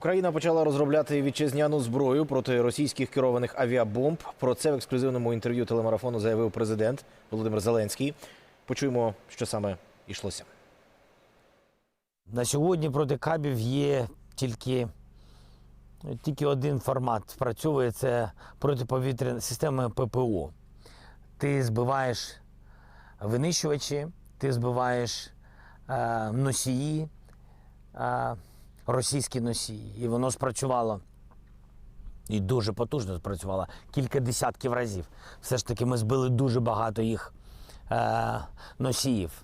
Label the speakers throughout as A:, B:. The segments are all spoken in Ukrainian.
A: Україна почала розробляти вітчизняну зброю проти російських керованих авіабомб. Про це в ексклюзивному інтерв'ю телемарафону заявив президент Володимир Зеленський. Почуємо, що саме йшлося.
B: На сьогодні проти кабів є тільки, тільки один формат. Спрацьовує це протиповітряна система ППО. Ти збиваєш винищувачі, ти збиваєш е, носії, е, російські носії. І воно спрацювало. І дуже потужно спрацювало кілька десятків разів. Все ж таки ми збили дуже багато їх е, носіїв.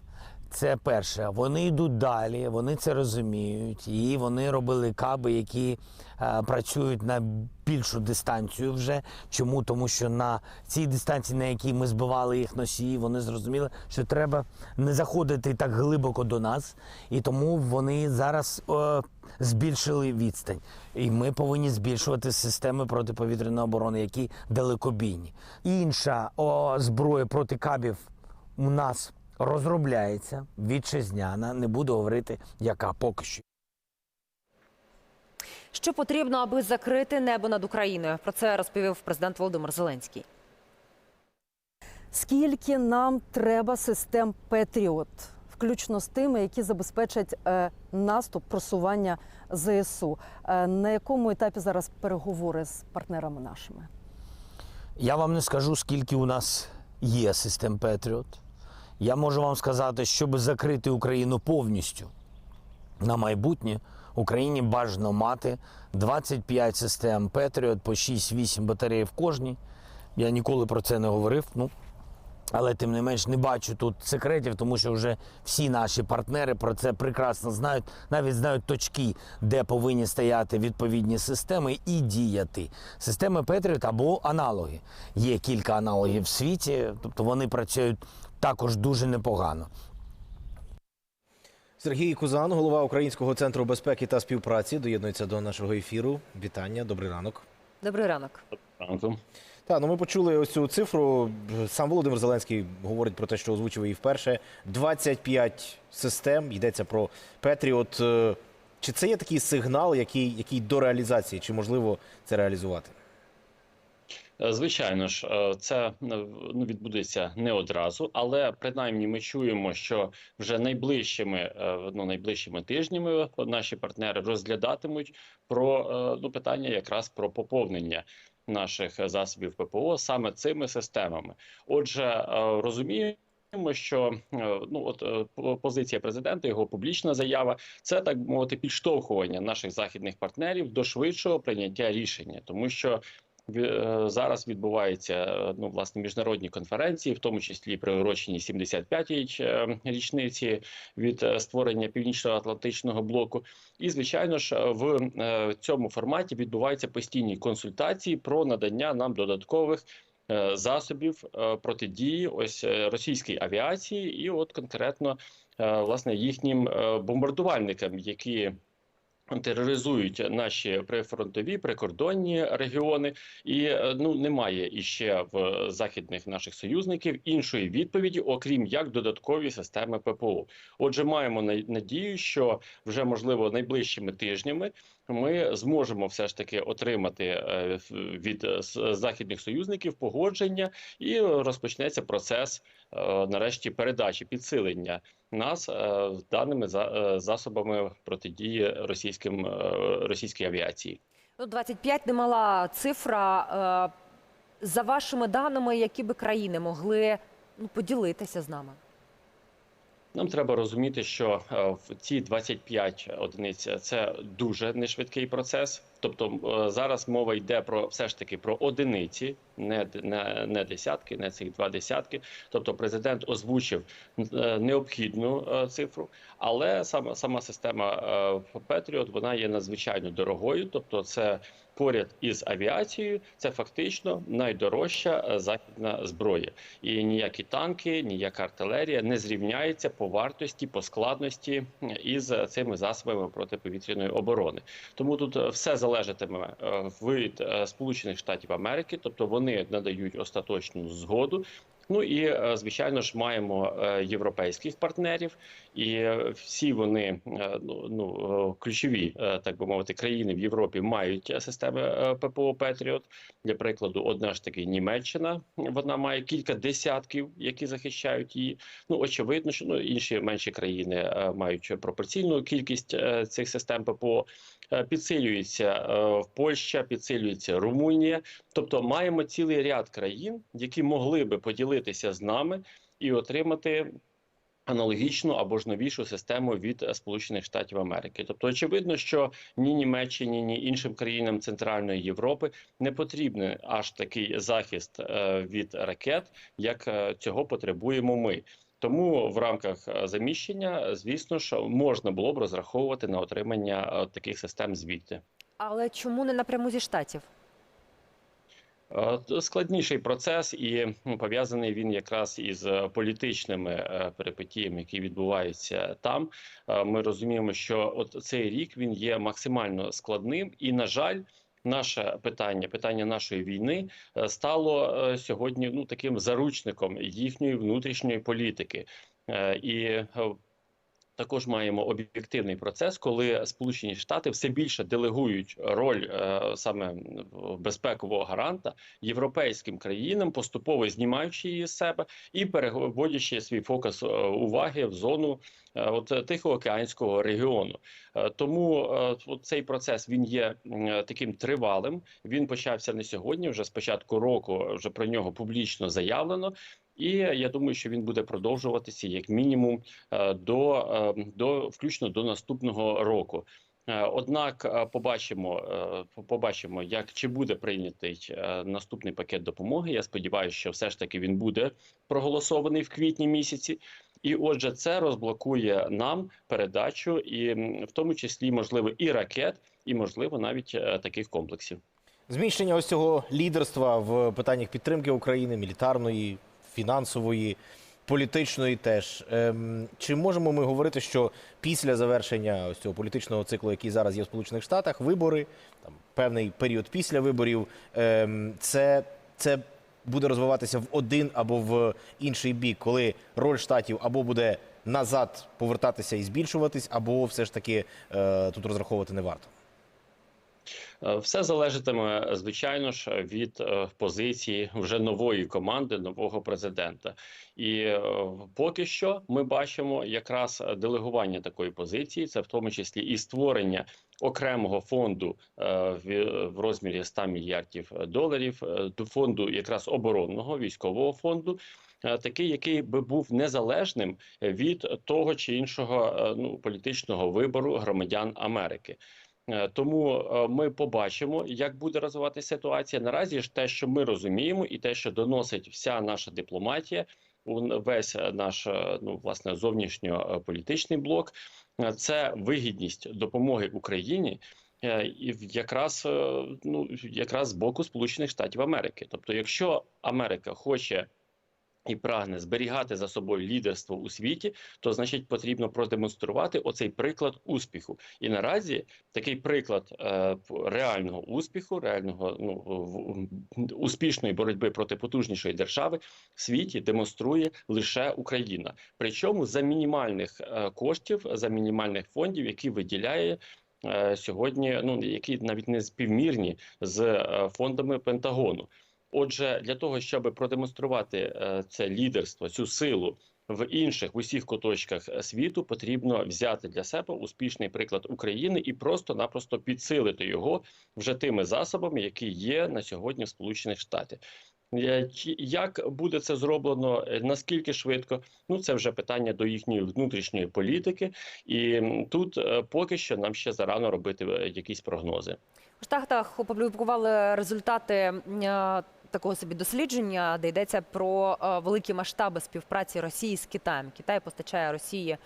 B: Це перше. Вони йдуть далі, вони це розуміють, і вони робили каби, які е, працюють на більшу дистанцію вже. Чому? Тому що на цій дистанції, на якій ми збивали їх носії, вони зрозуміли, що треба не заходити так глибоко до нас, і тому вони зараз е, збільшили відстань. І ми повинні збільшувати системи протиповітряної оборони, які далекобійні. Інша о, зброя проти кабів у нас розробляється вітчизняна, не буду говорити, яка поки що.
C: Що потрібно, аби закрити небо над Україною? Про це розповів президент Володимир Зеленський.
D: Скільки нам треба систем Петріот, включно з тими, які забезпечать е, наступ просування ЗСУ? Е, на якому етапі зараз переговори з партнерами нашими?
B: Я вам не скажу, скільки у нас є систем Петріот. Я можу вам сказати, щоб закрити Україну повністю на майбутнє, Україні бажано мати 25 систем Петріот по 6-8 батарей в кожній. Я ніколи про це не говорив. Ну, але тим не менш не бачу тут секретів, тому що вже всі наші партнери про це прекрасно знають, навіть знають точки, де повинні стояти відповідні системи і діяти. Системи Петріот або аналоги. Є кілька аналогів в світі, тобто вони працюють також дуже непогано.
A: Сергій Кузан, голова Українського центру безпеки та співпраці, доєднується до нашого ефіру. Вітання, добрий ранок.
C: Добрий ранок.
E: Ранку.
A: Так, ну ми почули ось цю цифру. Сам Володимир Зеленський говорить про те, що озвучив її вперше. 25 систем йдеться про Петріот. Е, Чи це є такий сигнал, який, який до реалізації, чи можливо це реалізувати?
E: Е, Звичайно ж, е, це е, ну, відбудеться не одразу, але принаймні ми чуємо, що вже найближчими ну, найближчими тижнями наші партнери розглядатимуть про ну, питання якраз про поповнення наших засобів ППО саме цими системами. Отже, розуміємо. Що е, ну от позиція президента, його публічна заява, це так мовити підштовхування наших західних партнерів до швидшого прийняття рішення, тому що зараз відбуваються е, ну власне міжнародні конференції, в тому числі приурочені 75-й е, річниці від е, створення північно-атлантичного блоку. І звичайно ж, е, в е, цьому форматі відбуваються постійні консультації про надання нам додаткових. е, Засобів е, протидії ось е, російській авіації, і от конкретно е, власне їхнім е, бомбардувальникам, які тероризують наші прифронтові прикордонні регіони, і е, ну немає іще в західних наших союзників іншої відповіді, окрім як додаткові системи ППО. Отже, маємо надію, що вже можливо найближчими тижнями ми зможемо все ж таки отримати е, від е, західних союзників погодження, і розпочнеться процес нарешті передачі підсилення нас е, даними е, засобами протидії російським е, російській авіації.
C: Ну, 25 – немала цифра. Е, За вашими даними, які би країни могли ну, поділитися з нами?
E: Нам треба розуміти, що е, в ці 25 одиниць це дуже нешвидкий процес. Тобто е, зараз мова йде про все ж таки про одиниці, не, не, не десятки, не цих два десятки. Тобто, президент озвучив е, необхідну е, цифру, але сама сама система е, Петріот вона є надзвичайно дорогою. Тобто, це поряд із авіацією, це фактично найдорожча е, західна зброя. І ніякі танки, ніяка артилерія не зрівняється по вартості, по складності із цими засобами протиповітряної оборони. Тому тут е, все залежатиме е, від е, Сполучених Штатів Америки, тобто вони надають остаточну згоду. Ну і е, звичайно ж маємо е, європейських партнерів, і е, всі вони ну, ну ключові, так би мовити, країни в Європі мають системи ППО Петріот. Для прикладу, одна ж таки Німеччина, вона має кілька десятків, які захищають її. Ну очевидно, що ну інші менші країни мають пропорційну кількість цих систем ППО. Е, Підсилюється е, Польща, підсилюється Румунія. Тобто маємо цілий ряд країн, які могли би поділитися з нами і отримати аналогічну або ж новішу систему від Сполучених Штатів Америки. Тобто, очевидно, що ні Німеччині, ні іншим країнам Центральної Європи не потрібен аж такий захист е, від ракет, як цього потребуємо ми. Тому в рамках е, заміщення, звісно ж, можна було б розраховувати на отримання е, таких систем звідти.
C: Але чому не напряму зі штатів?
E: Е, Складніший процес, і ну, пов'язаний він якраз із е, політичними е, перипетіями, які відбуваються там. Е, Ми розуміємо, що от цей рік він є максимально складним, і на жаль. Наше питання, питання нашої війни, е, стало е, сьогодні ну таким заручником їхньої внутрішньої політики, Е, і також маємо об'єктивний процес, коли Сполучені Штати все більше делегують роль е, саме безпекового гаранта європейським країнам, поступово знімаючи її з себе і переводячи свій фокус е, уваги в зону е, от Тихоокеанського регіону. Е, Тому е, цей процес він є м, таким тривалим. Він почався не сьогодні. Вже з початку року вже про нього публічно заявлено. І я думаю, що він буде продовжуватися як мінімум е, до, е, до включно до наступного року. Е, Однак побачимо, побачимо, як чи буде прийнятий наступний пакет допомоги. Я сподіваюся, що все ж таки він буде проголосований в квітні місяці. І отже, це розблокує нам передачу, і в тому числі можливо і ракет, і можливо навіть таких комплексів.
A: Зміщення ось цього лідерства в питаннях підтримки України, мілітарної, фінансової, політичної теж. Ем, чи можемо ми говорити, що після завершення ось цього політичного циклу, який зараз є в Сполучених Штатах, вибори, там певний період після виборів, ем, це, це буде розвиватися в один або в інший бік, коли роль штатів або буде назад повертатися і збільшуватись, або все ж таки е, тут розраховувати не варто.
E: Е, Все залежатиме, звичайно ж, від е, позиції вже нової команди, нового президента. І е, поки що ми бачимо якраз делегування такої позиції, це в тому числі і створення окремого фонду в- розмірі 100 мільярдів доларів до фонду якраз оборонного військового фонду. Такий, який би був незалежним від того чи іншого ну політичного вибору громадян Америки. Е, Тому е, ми побачимо, як буде розвиватися ситуація. Наразі ж те, що ми розуміємо, і те, що доносить вся наша дипломатія, весь е, наш ну власне зовнішньополітичний блок, це вигідність допомоги Україні. І якраз ну якраз з боку Сполучених Штатів Америки. Тобто, якщо Америка хоче і прагне зберігати за собою лідерство у світі, то значить потрібно продемонструвати оцей приклад успіху. І наразі такий приклад е, реального успіху, реального ну в- успішної боротьби проти потужнішої держави в світі демонструє лише Україна. Причому за мінімальних е, коштів, за мінімальних фондів, які виділяє. е, Сьогодні ну які навіть не співмірні з е, фондами Пентагону. Отже, для того, щоб продемонструвати е, це лідерство, цю силу в інших в усіх куточках світу, потрібно взяти для себе успішний приклад України і просто-напросто підсилити його вже тими засобами, які є на сьогодні в Сполучених Штатах. Е, Як буде це зроблено? е, Наскільки швидко? Ну це вже питання до їхньої внутрішньої політики, і тут поки що нам ще зарано робити якісь прогнози.
C: В Штатах опублікували результати такого собі дослідження, де йдеться про е, великі масштаби співпраці Росії з Китаєм. Китай постачає Росії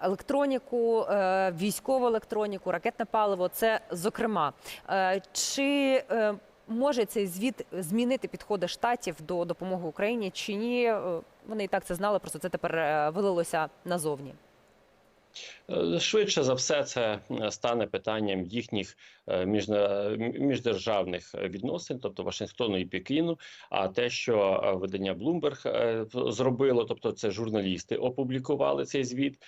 C: електроніку, е, військову електроніку, ракетне паливо. Це зокрема. Е, Чи може цей звіт змінити підходи штатів до допомоги Україні? Чи ні? Вони і так це знали, просто це тепер вилилося назовні.
E: Е, Швидше за все, це е, стане питанням їхніх е, міждержавних відносин, тобто Вашингтону і Пекіну. А те, що видання Bloomberg зробило, тобто це журналісти опублікували цей звіт.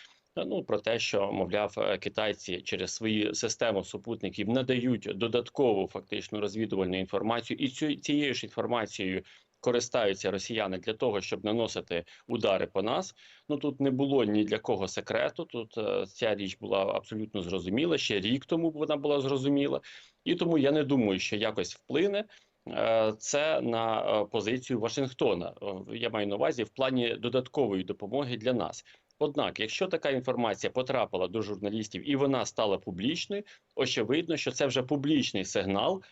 E: Ну про те, що мовляв, китайці через свою систему супутників надають додаткову фактично розвідувальну інформацію, і цю цією ж інформацією користаються росіяни для того, щоб наносити удари по нас. Ну тут не було ні для кого секрету. Тут е, ця річ була абсолютно зрозуміла. Ще рік тому вона була зрозуміла, і тому я не думаю, що якось вплине. е, Це на е, позицію Вашингтона. Я маю на увазі в плані додаткової допомоги для нас. Однак, якщо така інформація потрапила до журналістів і вона стала публічною, очевидно, що це вже публічний сигнал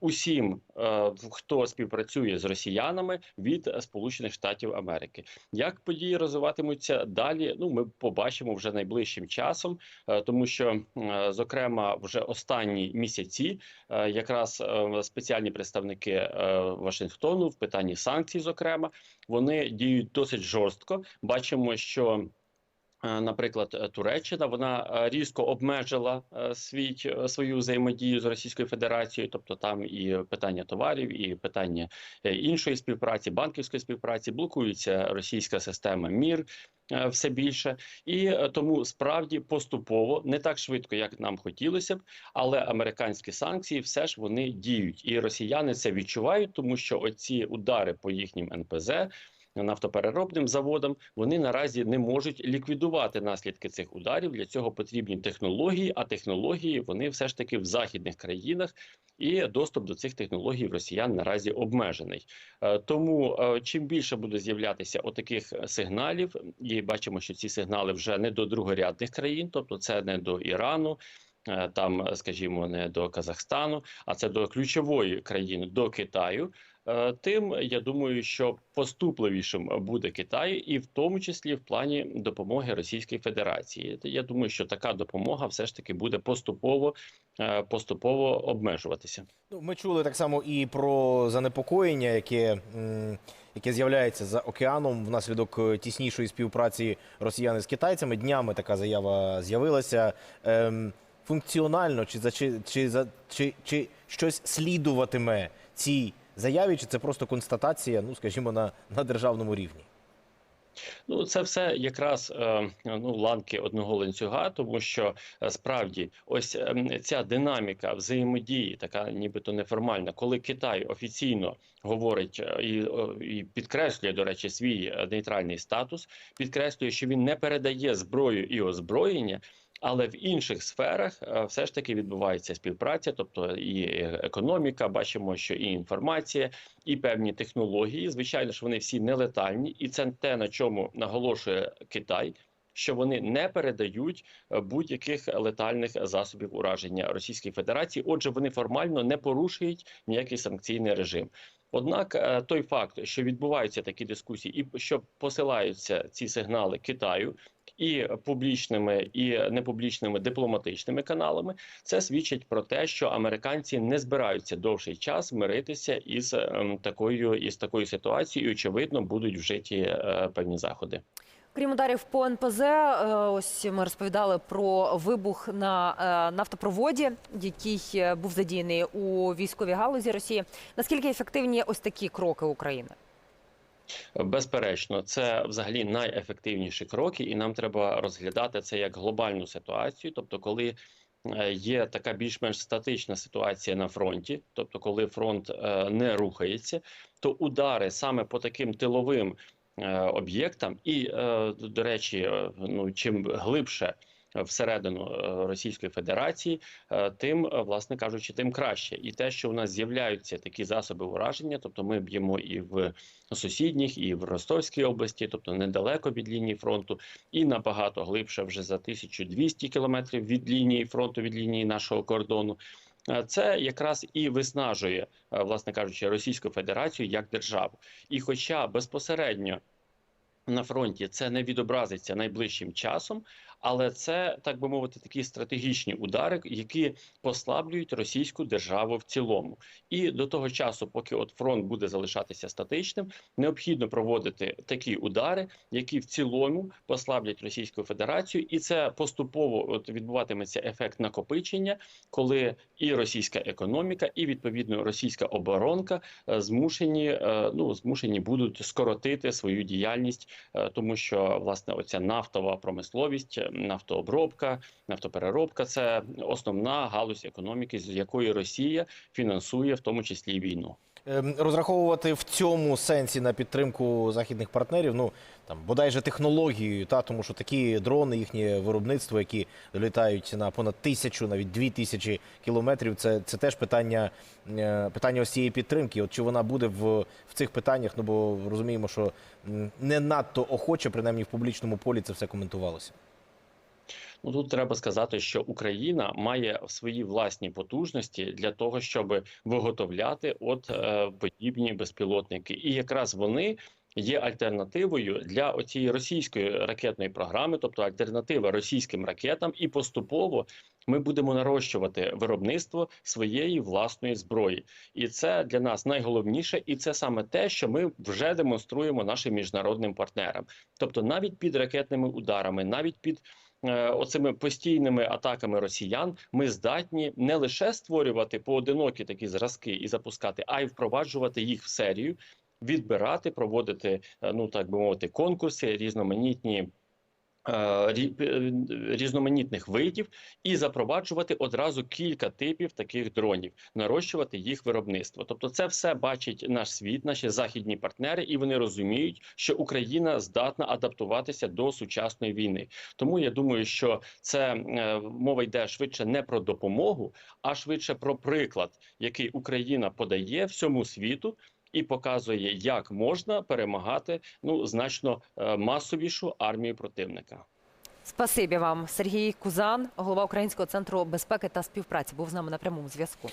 E: усім, е, хто співпрацює з росіянами від е, Сполучених Штатів Америки. Як події розвиватимуться далі? Ну, ми побачимо вже найближчим часом, е, тому що, е, зокрема, вже останні місяці е, якраз е, спеціальні представники е, Вашингтону в питанні санкцій, зокрема, вони діють досить жорстко. Бачимо, що Е, Наприклад, е, Туреччина вона е, різко обмежила е, свій е, свою взаємодію з Російською Федерацією, тобто там і питання товарів, і питання е, іншої співпраці, банківської співпраці, блокується російська система МІР е, все більше, і е, тому справді поступово не так швидко, як нам хотілося б, але американські санкції все ж вони діють, і росіяни це відчувають, тому що оці удари по їхнім НПЗ нафтопереробним заводам, вони наразі не можуть ліквідувати наслідки цих ударів. Для цього потрібні технології, а технології вони все ж таки в західних країнах, і доступ до цих технологій в росіян наразі обмежений. Е, Тому е, чим більше буде з'являтися отаких сигналів, і бачимо, що ці сигнали вже не до другорядних країн, тобто це не до Ірану. е, Там, скажімо, не до Казахстану, а це до ключової країни, до Китаю. Е, Тим я думаю, що поступливішим буде Китай, і в тому числі в плані допомоги Російській Федерації. Я думаю, що така допомога все ж таки буде поступово е, поступово обмежуватися.
A: Ну, ми чули так само і про занепокоєння, яке, яке з'являється за океаном внаслідок е, тіснішої співпраці росіяни з китайцями. Днями така заява з'явилася. Ем, функціонально чи за чи, чи за чи, чи щось слідуватиме цій заяві, чи це просто констатація, ну скажімо, на, на державному рівні?
E: Ну, це все якраз е, ну ланки одного ланцюга, тому що е, справді ось ем, ця динаміка взаємодії, така нібито неформальна, коли Китай офіційно говорить е, і, і підкреслює, до речі, свій е, нейтральний статус, підкреслює, що він не передає зброю і озброєння. Але в інших сферах е, все ж таки відбувається співпраця, тобто і економіка, бачимо, що і інформація, і певні технології. Звичайно ж, вони всі нелетальні, і це те, на чому наголошує Китай. Що вони не передають е, будь-яких летальних засобів ураження Російської Федерації, отже, вони формально не порушують ніякий санкційний режим. Однак е, той факт, що відбуваються такі дискусії, і що посилаються ці сигнали Китаю і публічними, і непублічними дипломатичними каналами, це свідчить про те, що американці не збираються довший час миритися із ем, такою із такою ситуацією. і, Очевидно, будуть вжиті е, певні заходи.
C: Крім ударів по НПЗ, е, ось ми розповідали про вибух на е, нафтопроводі, який е, був задіяний у військовій галузі Росії. Наскільки ефективні ось такі кроки України?
E: Безперечно, це взагалі найефективніші кроки, і нам треба розглядати це як глобальну ситуацію. Тобто, коли є така більш-менш статична ситуація на фронті, тобто, коли фронт не рухається, то удари саме по таким тиловим об'єктам, і е, до речі, е, ну чим глибше. Всередину е, Російської Федерації, е, тим, е, власне кажучи, тим краще. І те, що у нас з'являються такі засоби ураження, тобто ми б'ємо і в сусідніх, і в Ростовській області, тобто недалеко від лінії фронту, і набагато глибше вже за 1200 кілометрів від лінії фронту, від лінії нашого кордону. Е, Це якраз і виснажує, е, власне кажучи, Російську Федерацію як державу. І, хоча безпосередньо на фронті це не відобразиться найближчим часом, Але це так би мовити, такі стратегічні удари, які послаблюють російську державу в цілому. І до того часу, поки от фронт буде залишатися статичним, необхідно проводити такі удари, які в цілому послаблять Російську Федерацію, і це поступово от відбуватиметься ефект накопичення, коли і російська економіка, і відповідно російська оборонка е, змушені е, ну змушені будуть скоротити свою діяльність, е, тому що власне оця нафтова промисловість, нафтообробка, нафтопереробка це основна галузь економіки, з якої Росія фінансує в тому числі війну.
A: Ем, Розраховувати в цьому сенсі на підтримку західних партнерів, ну там бодайже технологією, та тому що такі дрони, їхнє виробництво, які долітають на понад тисячу, навіть дві тисячі кілометрів, це, це теж питання, е, питання ось цієї підтримки. От чи вона буде в, в цих питаннях? Ну бо розуміємо, що не надто охоче, принаймні в публічному полі, це все коментувалося.
E: Ну тут треба сказати, що Україна має свої власні потужності для того, щоб виготовляти от е, подібні безпілотники, і якраз вони. Є альтернативою для оцієї російської ракетної програми, тобто альтернатива російським ракетам, і поступово ми будемо нарощувати виробництво своєї власної зброї, і це для нас найголовніше, і це саме те, що ми вже демонструємо нашим міжнародним партнерам. Тобто, навіть під ракетними ударами, навіть під оцими постійними атаками росіян, ми здатні не лише створювати поодинокі такі зразки і запускати, а й впроваджувати їх в серію, відбирати, проводити, е, ну так би мовити, конкурси, різноманітні. Е, е, Різноманітних видів і запроваджувати одразу кілька типів таких дронів, нарощувати їх виробництво. Тобто, це все бачить наш світ, наші західні партнери, і вони розуміють, що Україна здатна адаптуватися до сучасної війни. Тому я думаю, що це е, мова йде швидше не про допомогу, а швидше про приклад, який Україна подає всьому світу. І показує, як можна перемагати ну значно е, масовішу армію противника.
C: Спасибі вам, Сергій Кузан, голова Українського центру безпеки та співпраці, був з нами на прямому зв'язку.